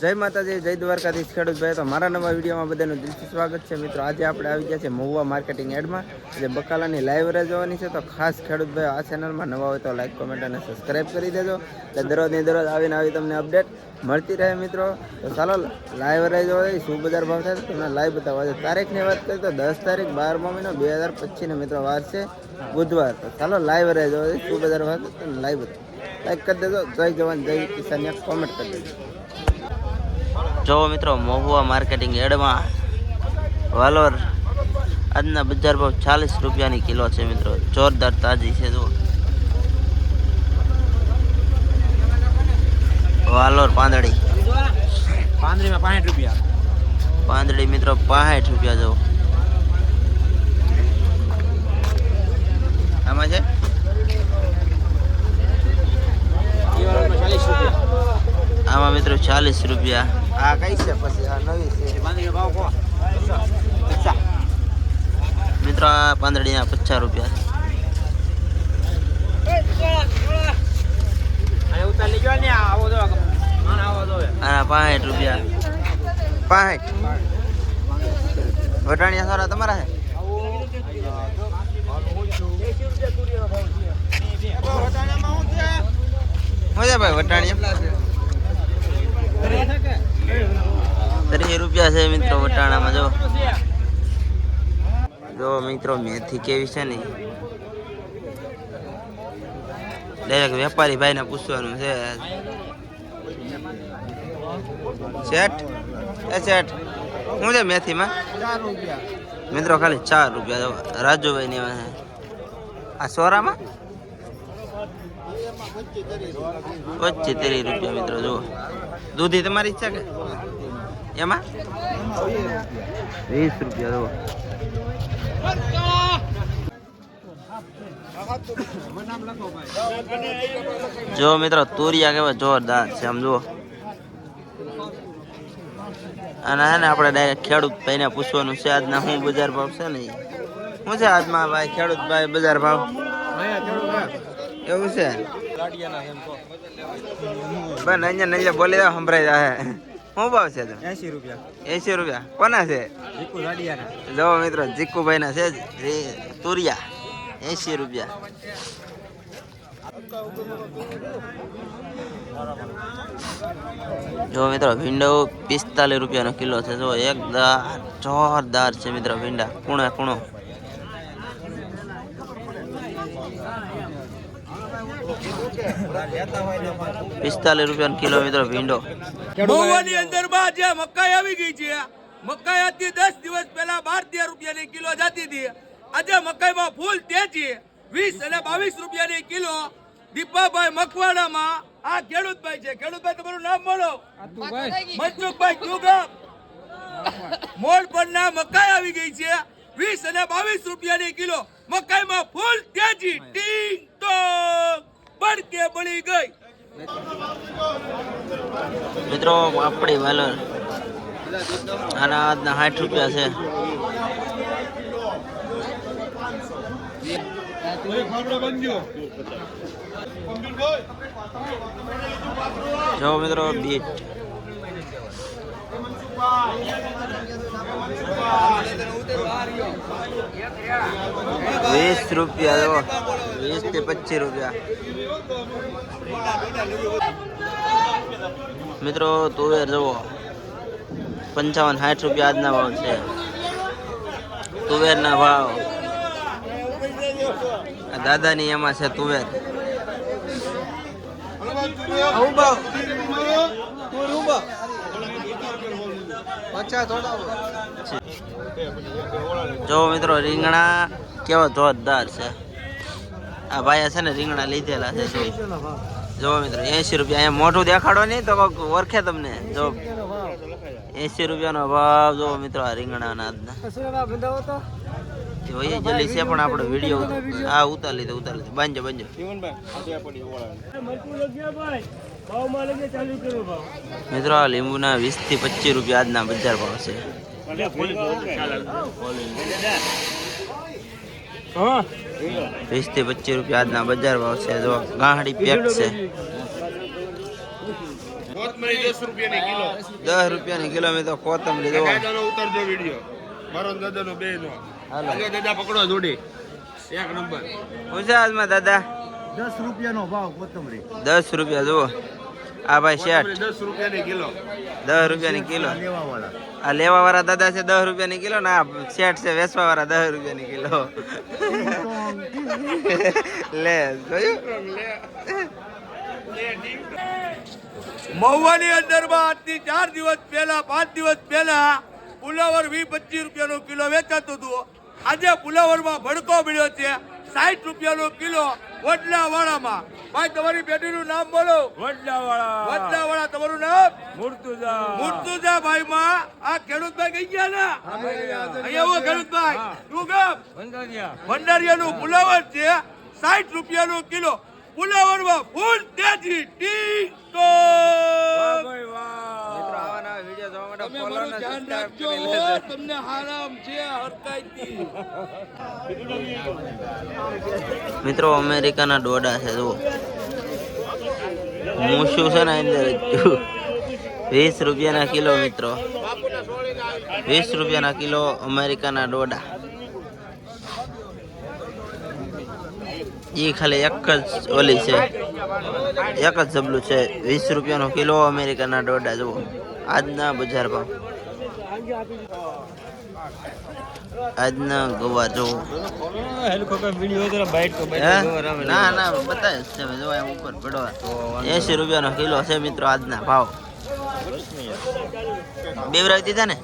જય માતાજી, જય દ્વારકાધીશ ખેડૂત ભાઈ તો મારા નવા વિડીયોમાં બધાનું દિલથી સ્વાગત છે મિત્રો. આજે આપણે આવી ગયા છે મહુવા માર્કેટિંગ એડમાં. જે બકાલાની લાઈવ રજવાની છે. તો ખાસ ખેડૂત ભાઈ આ ચેનલમાં નવા હોય તો લાઈક, કોમેન્ટ અને સબસ્ક્રાઈબ કરી દેજો. એટલે દરરોજની દરરોજ આવીને આવી તમને અપડેટ મળતી રહે મિત્રો. તો ચાલો, લાઈવ રહે જોવા શું બજાર ભાવ થાય તમને લાઈવ બતાવવા છે. તારીખની વાત કરીએ તો દસ તારીખ બારમો મહિનો બે હજાર પચીસનો મિત્રો વાર છે, બુધવાર. તો ચાલો, લાઈવ રહે જોવા શું બજાર ભાવ તમને લાઈવ બતાવો. લાઈક કરી દેજો. જય જવાન, જય કિસાન. કોમેન્ટ કરી દેજો. જો મિત્રો મહુવા માર્કેટિંગ એડમાં વાલોર આજના બજાર ભાવ ચાલીસ રૂપિયાની કિલો છે મિત્રો. જોરદાર તાજી છે જુઓ. વાલોર પાંદડી. પાંદડીમાં પાંઠ રૂપિયા. પાંદડી મિત્રો પાંઠ રૂપિયા જુઓ. આમાં છે? આમાં મિત્રો ચાલીસ રૂપિયા. આ કઈ છે પછી? આ નવી છે. પાંદરી ભાવ કો મિત્રો આ પાંદડીના પચાસ રૂપિયા પાંઠ રૂપિયા. પાંઠ વટાણિયા સારા તમારા છે? મજા ભાઈ વટાણિયા ત્રીસ રૂપિયા છે મિત્રો વટાણામાં, જો. જો મિત્રો, મેથી કેવી છે ને? દરેક વેપારી ભાઈને પૂછવાનું છે. એ શેઠ, શું છે મેથીમાં? મિત્રો, ખાલી ચાર રૂપિયા રાજુભાઈ ની આ સોરામાં? પચીસ ત્રીસ રૂપિયા મિત્રો, જુઓ. દૂધી તમારી ઈચ્છા કે? એમાં? વીસ રૂપિયા જો મિત્રો તુરિયા કેવા જોરદાર છે આમ જુઓ. અને હે ને આપણે ડાયરેક્ટ ખેડૂત ભાઈને પૂછવાનું છે આજના હું બજાર ભાવ છે ને. શું છે આજમાં ભાઈ ખેડૂત ભાઈ બજાર ભાવ? એવું છે? બસ અહીંયા નહીં બોલી સંભળાઈ જાય શું ભાવ છે એસી રૂપિયા. એસી રૂપિયા. કોના છે? જીકુ રાડિયાના. જો મિત્રો જીકુભાઈ ના છે જે. તુરિયા. એસી રૂપિયા. જો મિત્રો ભીંડો પિસ્તાલીસ રૂપિયાનો કિલો છે. જો એકદમ જોરદાર છે મિત્રો ભીંડા. કુણે કુણો. પિસ્તાલીસ રૂપિયાનો કિલો મિત્રો ભીંડો. મહુવાની અંદરમાં જે મકાઈ આવી ગઈ છે મકાઈ આજથી દસ દિવસ પહેલા બાર તેર રૂપિયાની કિલો જતી હતી. આજે મકાઈમાં ફૂલ તેજી વીસ અને બાવીસ રૂપિયાની કિલો. દીપાભાઈ મકવાડામાં આ ખેડૂતભાઈ છે. ખેડૂતભાઈ તમારું નામ બોલો. મનસુખભાઈ ચુગા મોડ પરના મકાઈ આવી ગઈ છે વીસ અને બાવીસ રૂપિયાની કિલો. મકાઈમાં ફૂલ તેજી ટીંગ ટોંગ બળકે બળી ગઈ. મિત્રો આપણી વાલર આના આજના સાઠ રૂપિયા છે. જો મિત્રો બીટ. વીસ રૂપિયા જો. વીસથી પચીસ રૂપિયા. મિત્રો, તુવેર જુઓ. પંચાવન, સાઠ રૂપિયા આજના ભાવ છે. તુવેરના ભાવ. દાદાની એમાં છે તુવેર. જો મિત્રો રીંગણા કેવા જોરદાર છે. આ ભાઈ છે ને રીંગણા લીધેલા છે જોઈ. જો મિત્રો એસી રૂપિયા. અહીંયા મોટું દેખાડો નહીં તો કોક ઓળખે તમને. જો. એસી રૂપિયાનો ભાવ જો મિત્રો આ રીંગણાના જોઈએ જલી છે પણ આપણો વીડિયો આ ઉતાર લીધો ઉતાર લીધો બાંજો બાંજો મિત્રો આ લીંબુના વીસથી પચીસ રૂપિયા આજના બજાર ભાવ છે. વીસથી પચીસ રૂપિયા આજના બજાર ભાવ છે. જો ગાંહડી પેક છે. દસ રૂપિયાની કિલો. કિલો મિત્રો કોથમરી દાદાનો ઉતરજો વીડિયો. મારો દાદા નો બે નો. હાલો. દાદા પકડો જોડી. એક નંબર. ગુજરાતમાં દાદા? દસ રૂપિયાનો ભાવ કોથમરી. દસ રૂપિયા જુઓ. આ ભાઈ શેઠ દસ રૂપિયા ની કિલો. દસ રૂપિયાની કિલો. આ લેવા વાળા દાદા છે દસ રૂપિયાની કિલો ને આ શેઠ છે વેચવા વાળા દસ રૂપિયાની કિલો. લે જોયું? મહુવાની અંદરમાં આજથી ચાર દિવસ પહેલા પાંચ દિવસ પહેલા ફુલાવર વીસ પચીસ રૂપિયાનું કિલો વેચાતું હતું. આજે ફુલાવરમાં ભડકો મળ્યો છે. સાઠ રૂપિયાનો કિલો વડલાવાળામાં. ભાઈ તમારી પેઢીનું નામ બોલો. વડલાવાળા. વડલાવાળા તમારું નામ? મુર્તુજા. મુર્તુજા ભાઈ માં આ ખેડૂતભાઈ ગઈ ગયા ને? અહીંયા ખેડૂત ખેડૂતભાઈ. શું ગામ ભંડારિયા. ભંડારિયાનું ફુલાવર છે. સાઠ રૂપિયાનો કિલો. ફુલાવરમાં ફૂલ તેજી ટીકો. તમને છે મિત્રો અમેરિકાના દોડા છે જુઓ. મૂછું છે ને અંદર વીસ રૂપિયાના કિલો મિત્રો. વીસ રૂપિયાના કિલો અમેરિકાના દોડા એ ખાલી એક જ ઓલી છે. એક જ જબલું છે. વીસ રૂપિયાનો કિલો અમેરિકાના દોડા જુઓ. આજના બજાર ભાવ આજના ગવા, જુઓ? ના ના બતાવે છે. ઉપર પડવા. એસી રૂપિયાનો કિલો છે મિત્રો આજના ભાવ. બેવરાવી દીધા ને?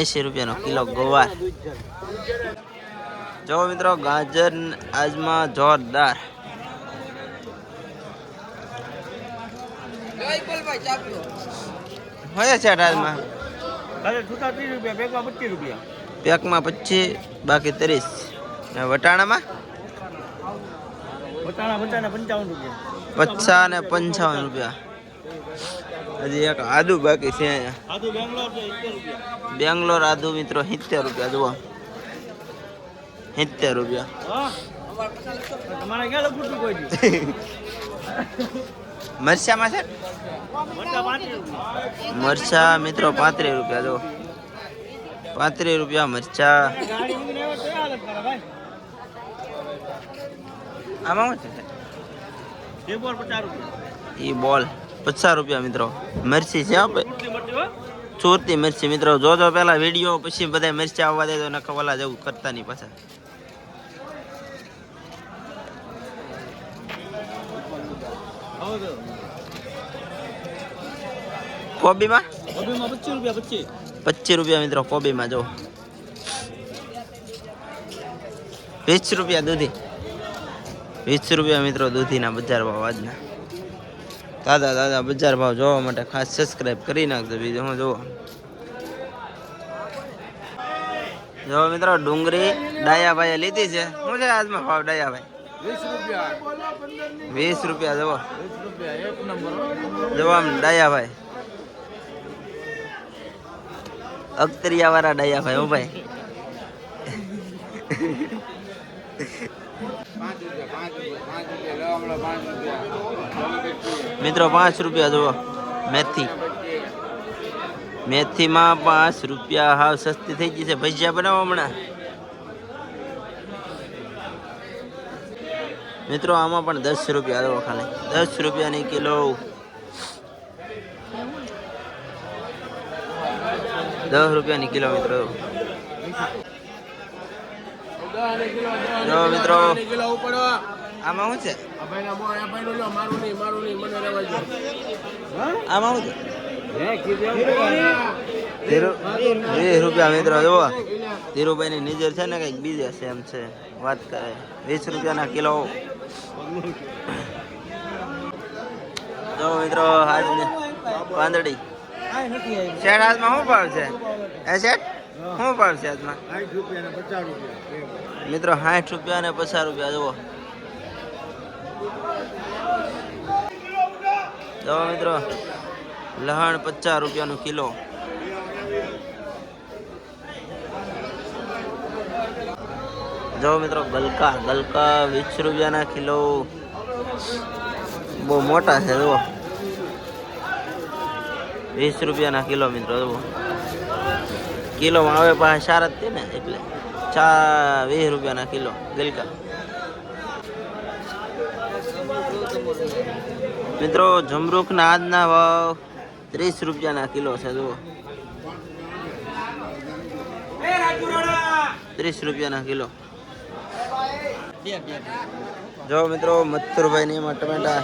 એસી રૂપિયાનો કિલો ગોવાર. જો મિત્રો ગાજર આજમાં જોરદાર. હોય છે આજમાં અરે છૂટા 30 રૂપિયા બેગમાં 25 રૂપિયા. પેકમાં પચીસ બાકી ત્રીસ. ને વટાણામાં? બટાણા બટાણા 55 રૂપિયા. પચાસ ને પંચાવન રૂપિયા. હજી એક આદુ બાકી છે બેંગ્લોર છે 70 રૂપિયા. બેંગ્લોર આદુ મિત્રો સિત્તેર રૂપિયા જુઓ. સિત્તેર રૂપિયા. મરચામાં છે? મોટા 35 રૂપિયા મરચા મિત્રો પાંત્રીસ રૂપિયા, જો. પાંત્રીસ રૂપિયા મરચા. આમાં શું છે? પેપર 50 રૂપિયા એ બોલ. પચાસ રૂપિયા મિત્રો. મરચી છે ચોરતી મરચી મિત્રો. જોજો પેલા વીડિયો, પછી બધા મરચા આવવા દે તો નખા ઓલા જવું કરતા નહીં પાછા. હೌದು કોબીમાં કોબીમાં 25 રૂપિયા 25 પચીસ રૂપિયા મિત્રો કોબીમાં જો વીસ રૂપિયા દૂધી વીસ રૂપિયા મિત્રો દૂધીના બજાર ભાવ આજના દાદા દાદા બજાર ભાવ જોવા માટે ખાસ સબસ્ક્રાઈબ કરી નાખજો બીજું હું જોવો જો મિત્રો ડુંગળી ડાયાભાઈએ લીધી છે શું છે આજમાં ભાવ ડાયાભાઈ વીસ રૂપિયા. વીસ રૂપિયા જુઓ. વીસ રૂપિયા એક નંબર. જો આમ ડાયાભાઈ. અખતરિયા વાળા હું ભાઈ. પાંચ રૂપિયા મિત્રો પાંચ રૂપિયા જુઓ. મેથી. મેથીમાં પાંચ રૂપિયા હાવ સસ્તી થઈ ગઈ છે. ભજીયા બનાવો હમણાં. મિત્રો, આમાં પણ દસ રૂપિયા જુઓ ખાલી. દસ રૂપિયાની કિલો. દસ રૂપિયાની કિલો, મિત્રો. આમાં શું છે? આમાં શું છે? વીસ રૂપિયા, મિત્રો. જુઓ. ધીરુભાઈની નીજર છે ને, કંઈક બીજા છે એમ છે. વાત કરે. વીસ રૂપિયાના કિલો. જો મિત્રો આજ આવી શેઠ આજમાં શું ભાવ છે? એ શેઠ શું ભાવ છે આજમાં ને મિત્રો, સાઠ રૂપિયા અને પચાસ રૂપિયા, જુઓ. જો મિત્રો, લહણ પચાસ રૂપિયાનું કિલો. જો મિત્રો, ગલકા ગલકા વીસ રૂપિયાના કિલો. બહુ મોટા છે, જુઓ. વીસ રૂપિયાના કિલો મિત્રો, જુઓ. કિલોમાં આવે પાસે સારા જ ને, એટલે ચા વીસ રૂપિયાના કિલો, ગલકા. મિત્રો જમરૂખના આજના ભાવ ત્રીસ રૂપિયાના કિલો છે, જુઓ. ત્રીસ રૂપિયાના કિલો. જો મિત્રો મથુરભાઈ ની એમાં ટમેટા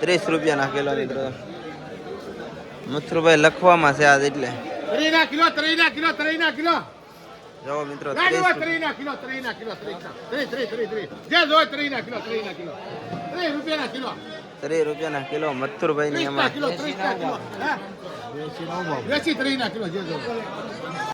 ત્રીસ રૂપિયાના કિલો મિત્રો. મથુરભાઈ લખવામાં છે આજ એટલે. ત્રીના કિલો ત્રીના કિલો ત્રીના કિલો. જો મિત્રો ત્રીસ ત્રીના કિલો ત્રીના કિલો ત્રી ત્રી ત્રી ત્રી જે જોય ત્રીના કિલો ત્રીના કિલો. ત્રીસ રૂપિયાના કિલો. ત્રીસ કિલો મથુરભાઈ ની એમાં. Kilo kilo. કિલો જે